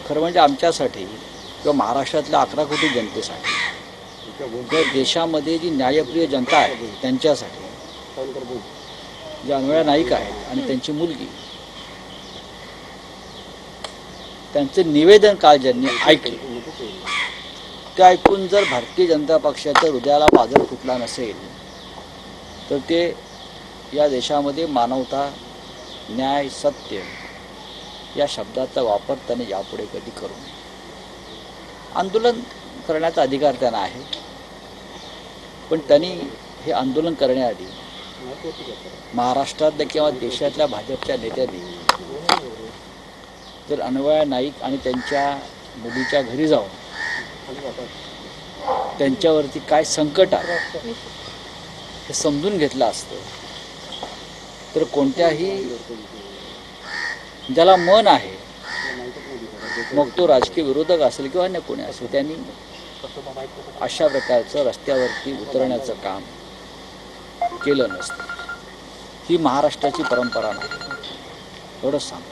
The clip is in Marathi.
खरं म्हणजे आमच्यासाठी किंवा महाराष्ट्रातल्या अकरा कोटी जनतेसाठी किंवा देशामध्ये जी न्यायप्रिय जनता आहे त्यांच्यासाठी. ज्या अन्वया नाईक आहेत आणि त्यांची मुलगी. त्यांचं निवेदन काल ज्यांनी ऐकलं ते ऐकून जर भारतीय जनता पक्षाच्या हृदयाला पाजर फुटला नसेल तर ते या देशामध्ये मानवता न्याय सत्य या शब्दाचा वापर त्याने यापुढे कधी करू नये. आंदोलन करण्याचा अधिकार त्यांना आहे. पण त्यांनी हे आंदोलन करण्याआधी महाराष्ट्रातल्या किंवा देशातल्या भाजपच्या नेत्यांनी जर अन्वया नाईक आणि त्यांच्या मुलीच्या घरी जाऊन त्यांच्यावरती काय संकट आहे हे समजून घेतलं असतं तर कोणत्याही ज्याला मन आहे मग तो राजकीय विरोधक असेल किंवा अन्य कोणी असेल त्यांनी अशा प्रकारचं रस्त्यावरती उतरण्याचं काम केलं नसतं. ही महाराष्ट्राची परंपरा नाही. एवढंच सांग